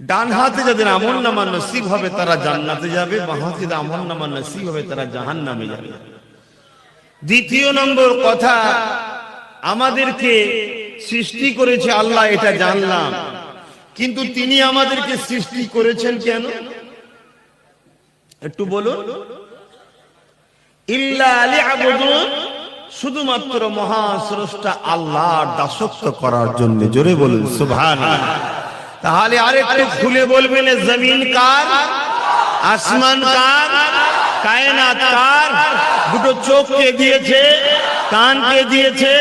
ডান হাতে যাদের আমল নামা নসিব হবে, তারা জান্নাতে যাবে। বাঁ হাতে আমল নামা নসিব হবে, তারা জাহান নামে যাবে। দ্বিতীয় নম্বর কথা, আমাদেরকে সৃষ্টি করেছে আল্লাহ, এটা জানলাম। কিন্তু তিনি আমাদেরকে সৃষ্টি করেছেন কেন? একটু বলুন। ইল্লা আলী আবুদুন শুধুমাত্র মহাস্রষ্টা আল্লাহর দাসত্ব করার জন্য। জোরে বলুন সুবহান তাহলে আরেকটু খুলে বলবেন জমিন কার? আসমান কার? কায়নাত কার? দুটো চোখকে দিয়েছে, কানকে দিয়েছে,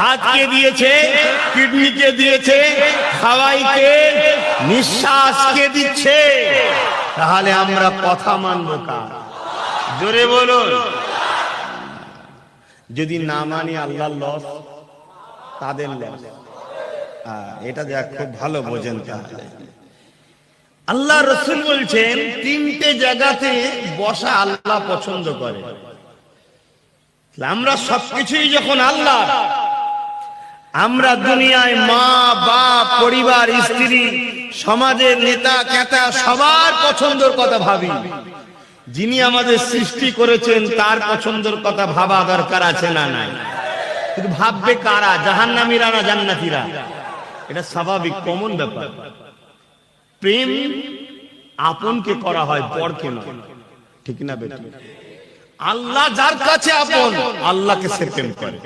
হাতকে দিয়েছে, কিডনিকে দিয়েছে, হাওয়াইকে, নিঃশ্বাসকে দিচ্ছে। তাহলে আমরা কথা মানবো কার? জোরে বলুন। যদি না মানি আল্লাহ লস, তাদের লস। এটা দেখ খুব ভালো বোঝেন তাহলে। আল্লাহ রসুল বলছেন তিনটে জায়গাতে বসা আল্লাহ পছন্দ করে। আমরা সবকিছুই যখন আল্লাহ আমরা দুনিয়ায় মা বাপ পরিবার স্ত্রী সমাজের নেতা কেতা সবার পছন্দের কথা ভাবি। যিনি আমাদের সৃষ্টি করেছেন তার পছন্দের কথা ভাবা দরকার আছে না নাই? কিন্তু ভাববে কারা? জাহান্নামীরা না জান্নাতীরা? এটা স্বাভাবিক কমন ব্যাপার। প্রেম আপনকে করা হয় পরকে নয়। ঠিক না বেটি? আল্লাহ যার কাছে আপন, আল্লাহকে সে প্রেম করে।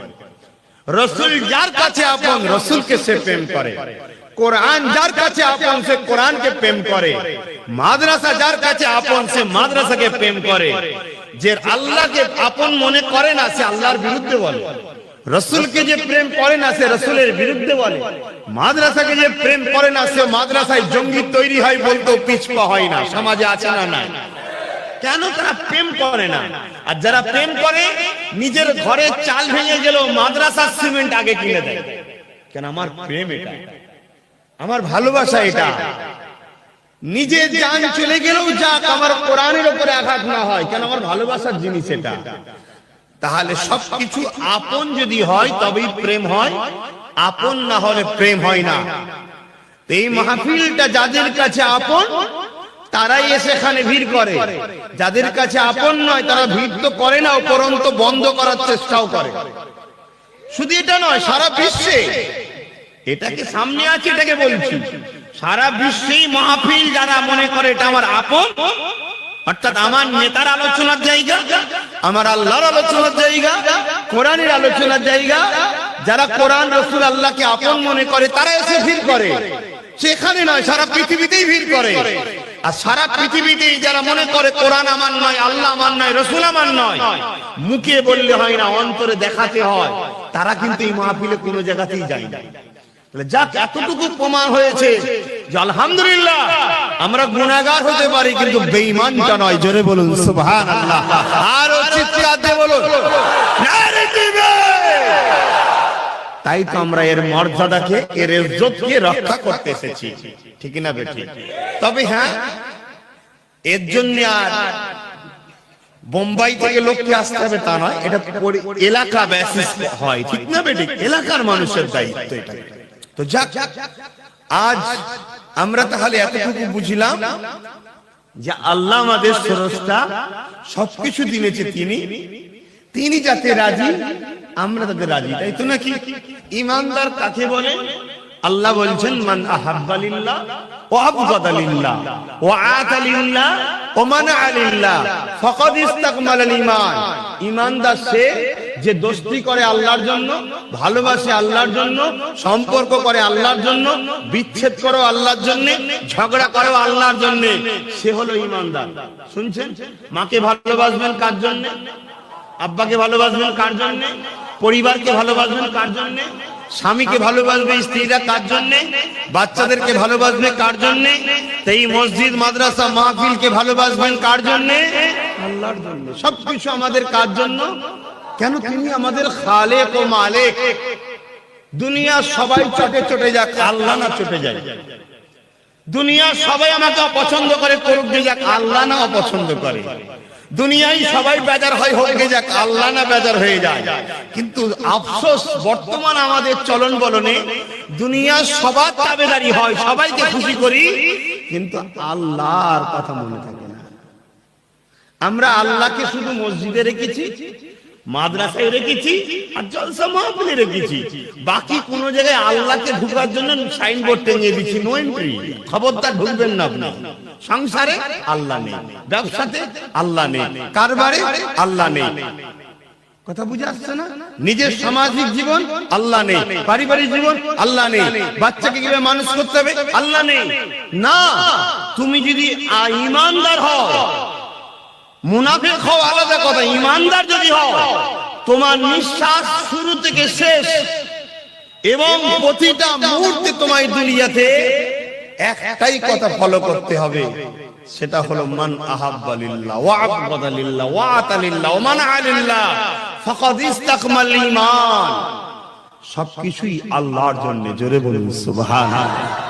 রসুল যার কাছে আপন, রসুলকে সে প্রেম করে। কোরআন যার কাছে আপন, সে কোরআনকে প্রেম করে। মাদ্রাসা যার কাছে আপন, সে মাদ্রাসাকে প্রেম করে। যে আল্লাহকে আপন মনে করে না, সে আল্লাহর বিরুদ্ধে বলে। রসুলকে যে প্রেম করে না, সে রসুলের বিরুদ্ধে বলে। মাদ্রাসাকে যে প্রেম করে না, সে মাদ্রাসায় জঙ্গি তৈরি হয় বলতেও পিছপা হয় না। সমাজে আছে না না কেন তারা প্রেম করে না? আর যারা প্রেম করে, নিজের ঘরে চাল ভেঙে গেল মাদ্রাসার সিমেন্ট আগে কিনে দেয়। কেন আমার প্রেম এটা? আমার ভালোবাসা এটা। নিজে জান চলে গেলেও যাক, আমার কোরআনের উপরে আঘাত না হয়। কেন আমার ভালোবাসার জিনিস এটা? তাহলে সবকিছু আপন যদি হয় তবেই প্রেম হয়। আপন না হলে প্রেম হয় না। এই মাহফিলটা যাদের কাছে আপন তারাই এসে এখানে ভিড় করে। যাদের কাছে আপন নয় তারা ভিড় তো করে না উপরন্ত বন্ধ করার চেষ্টাও করে। শুধু এটা নয় সারা বিশ্বে। এটাকে সামনে আছে এটাকে বলছি। সারা বিশ্বেই মাহফিল যারা মনে করে এটা আমার আপন অর্থাৎ আমার নেতার আলোচনার জায়গা, আমার আল্লাহর আলোচনার জায়গা, কোরআনের আলোচনার জায়গা, যারা কোরআন রসুল আল্লাহকে আপন মনে করে, তারা এসে ভিড় করে। সেখানে নয়, সারা পৃথিবীতেই ভিড় করে। আর সারা পৃথিবীতেই যারা মনে করে, কোরআন আমার নয়, আল্লাহ আমার নয়, রসুল আমার নয়, মুখে বললে হয় না, অন্তরে দেখাতে হয়। তারা কিন্তু এই মাহফিলে কোনো জায়গাতেই যায় না। যাক, এতটুকু প্রমাণ হয়েছে যে আলহামদুলিল্লাহ আমরা গুণাগার হতে পারি, কিন্তু বেঈমানটা নয়। জোরে বলুন, সুবহানাল্লাহ। আরও চিৎকার বলুন। তাই তো আমরা এর মর্যাদাকে, এর ইজ্জতকে রক্ষা করতে এসেছি। ঠিক না বেটি তবে হ্যাঁ এর জন্য আর বোম্বাই থেকে লোককে আসতে হবে তা নয়। এটা এলাকা বেসিস হয়। ঠিক না বেটি এলাকার মানুষের দায়িত্ব এটা। তো যাক আজ আমরা তাহলে এতটুকু বুঝলাম যে আল্লাহ আমাদের স্রষ্টা সবকিছু দিনেছে তিনি। তিনি যাতে রাজি, আমরা তাতে রাজি। তাই তো নাকি? ইমানদার কাকে বলে? আল্লাহ বলছেন, মান আহাব্বালিল্লাহ ও আবগাদালিল্লাহ ও আতালিল্লাহ ও মানাআলিল্লাহ ফাকাদ ইস্তাকমালাল ঈমান ইমানদার সে যে দোস্তি করে আল্লাহর জন্য, ভালোবাসে আল্লাহর জন্য, সম্পর্ক করে আল্লাহর জন্য, বিচ্ছেদ করো আল্লাহর জন্য, ঝগড়া করো আল্লাহর জন্য, সে হলো ইমানদার। শুনছেন? মাকে ভালোবাসবেন কার জন্য? আব্বাকে ভালোবাসবেন কার জন্য? পরিবারকে ভালোবাসবেন কার জন্য? স্বামীকে ভালোবাসবে স্ত্রীরা কার জন্য? বাচ্চাদেরকে ভালোবাসবে কার জন্য? এই মসজিদ, মাদ্রাসা, মাহফিলকে ভালোবাসবেন কার জন্য? আল্লাহর জন্য। সবকিছু আমাদের কার জন্য? কেন তিনি আমাদের খালেক ও মালিক? দুনিয়া সবাই চটে চটে যাক, আল্লাহ না চটে যায়। দুনিয়া সবাই আমাকে অপছন্দ করে, করুক যে যাক, আল্লাহ না অপছন্দ করে। দুনিয়ায় সবাই বেজার হয় হয়ে যাক, আল্লাহ না বেজার হয়ে যায়। কিন্তু আফসোস, বর্তমান আমাদের চলন বলনে দুনিয়ার সবার তাবেদারি হয়, সবাইকে খুশি করি, কিন্তু আল্লাহর কথা মনে থাকে না। আমরা আল্লাহকে শুধু মসজিদে রেখেছি মাদ্রাসায় রেখেছি আর জলসা মাহফিলে রেখেছি। বাকি কোন জায়গায় আল্লাহকে ঢুকার জন্য সাইনবোর্ড টেঙিয়ে দিচ্ছি নো এন্ট্রি খবরদার ঢুকবেন না আপনি। সংসারে আল্লাহ নেই, ব্যবসাতে আল্লাহ নেই, কারবারে আল্লাহ নেই। কথা বুঝে আসছে না? নিজের সামাজিক জীবন আল্লাহ নেই, পারিবারিক জীবন আল্লাহ নেই, বাচ্চাকে কীভাবে মানুষ করতে হবে আল্লাহ নেই। না, তুমি যদি ইমানদার হও, মুনাফিক হও আলাদা কথা, ইমানদার যদি হও তোমার নিঃশ্বাস শুরু থেকে শেষ। এবং প্রতিটা মুহূর্তে তোমার দুনিয়াতে একটাই কথা ফলো করতে হবে। সেটা হলো, মান আহাব্বা লিল্লাহ, ওয়া আবগাদা লিল্লাহ, ওয়া আতা লিল্লাহ, ওয়া মানআ লিল্লাহ, ফাকাদ ইস্তাকমাল ঈমান সবকিছুই আল্লাহর জন্য, জোরে বলুন, সুবহানাল্লাহ।